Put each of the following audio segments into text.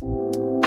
you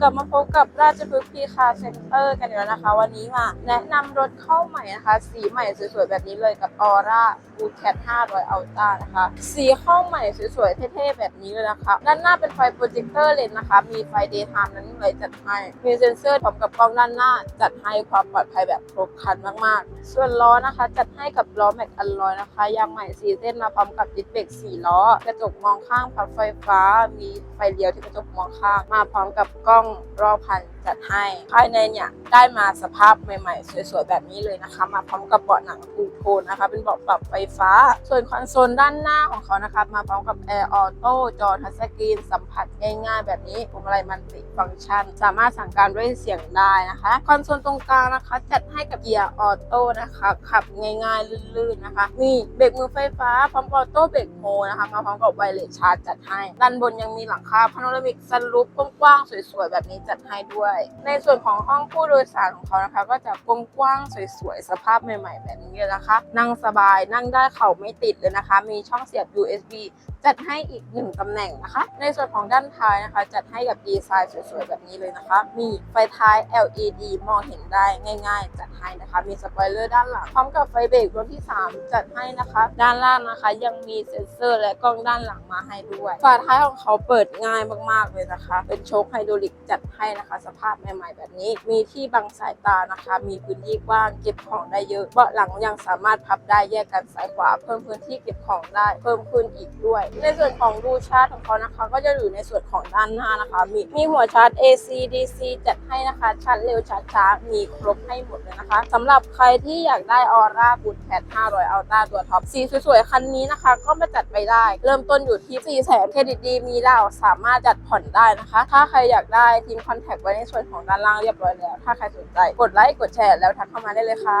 กลับมาพบกับราชพฤกษ์พีคาเซ็นเตอร์กันอีกแล้วนะคะ วันนี้มาแนะนำรถเข้าใหม่นะคะ สีใหม่สวยๆ แบบนี้เลยกับออร่าบูแคท500อัลต้านะคะ สีเข้าใหม่สวยๆ เท่ๆ แบบนี้เลยนะคะ ด้านหน้าเป็นไฟโปรเจคเตอร์เลนนะคะ มีไฟเดย์ไทม์นั้นเลยจัดให้ มีเซ็นเซอร์พร้อมกับกล้องด้านหน้า จัดให้ความปลอดภัยแบบครบครันมากๆ ส่วนล้อนะคะ จัดให้กับล้อแม็กอัลลอยนะคะ ยางใหม่สีเส้นมาพร้อมกับดิสเบรก4ล้อ กระจกมองข้างพับไฟฟ้า มีไฟเลี้ยวที่กระจกมองข้าง มาพร้อมกับกล้องรอบคัน จัดให้ภายในเนี่ยได้มาสภาพใหม่ๆ สวยๆ แบบนี้เลยนะคะ มาพร้อมกับเบาะหนังทูโทนนะคะ เป็นเบาะปรับไฟฟ้า ส่วนคอนโซลด้านหน้าของเขานะคะมาพร้อมกับแอร์ออโต้จอทัชสกรีนสัมผัสง่ายๆ แบบนี้พวงมาลัยมันติฟังก์ชัน สามารถสั่งการด้วยเสียงได้นะคะ คอนโซลตรงกลางนะคะ จัดให้กับเกียร์ออโต้นะคะขับง่ายๆลื่นๆนะคะมีเบรกมือไฟฟ้าพร้อมออโต้เบรกโฮนะคะมาพร้อมกับไวเลสชาร์จจัดให้ด้านบนยังมีหลังคาพาโนรามิกซันรูฟกว้างๆสวยๆแบบนี้จัดให้ด้วยในส่วนของห้องผู้โดยสารของเขานะคะ ก็จะกว้างๆสวยๆ สภาพใหม่ ๆ แบบนี้เลยนะคะ นั่งสบายนั่งได้เข่าไม่ติดเลยนะคะ มีช่องเสียบ USB จัดให้อีกหนึ่งตำแหน่งนะคะ ในส่วนของด้านท้ายนะคะ จัดให้กับดีไซน์สวยๆ แบบนี้เลยนะคะ มีไฟท้าย LED มองเห็นได้ง่าย ๆ จัดให้นะคะ มีสปอยเลอร์ด้านหลังพร้อมกับไฟเบรกรุ่นที่ 3 จัดให้นะคะ ด้านล่างนะคะ ยังมีเซ็นเซอร์และกล้องด้านหลังมาให้ด้วยฝาท้ายของเขาเปิดง่ายมากๆเลยนะคะ เป็นโชคไฮดรอลิกจัดให้นะคะ สภาพใหม่ ๆ แบบนี้ มีที่บังสายตานะคะ มีพื้นที่กว้างเก็บของได้เยอะเบาะหลังยังสามารถพับได้แยกกันซ้ายขวา เพิ่มพื้นที่เก็บของได้เพิ่มขึ้นอีกด้วยในส่วนของรูชาร์จของเขานะคะ ก็จะอยู่ในส่วนของด้านหน้านะคะ มีมีหัวชาร์จ AC DC จัดให้นะคะชาร์จเร็วชาร์จช้ามีครบให้หมดเลยนะคะสำหรับใครที่อยากได้ออร่าบูทแพด500อัลต้าตัวท็อปสีสวยๆ คันนี้นะคะ ก็มาจัดไปได้ เริ่มต้นอยู่ที่4แสนเครดิตดีมีดาวสามารถจัดผ่อนได้นะคะ ถ้าใครอยากได้ทีมคอนแทคไว้ในส่วนของด้านล่างเรียบร้อยแล้ว ถ้าใครสนใจกดไลค์กดแชร์แล้วทักเข้ามาได้เลยค่ะ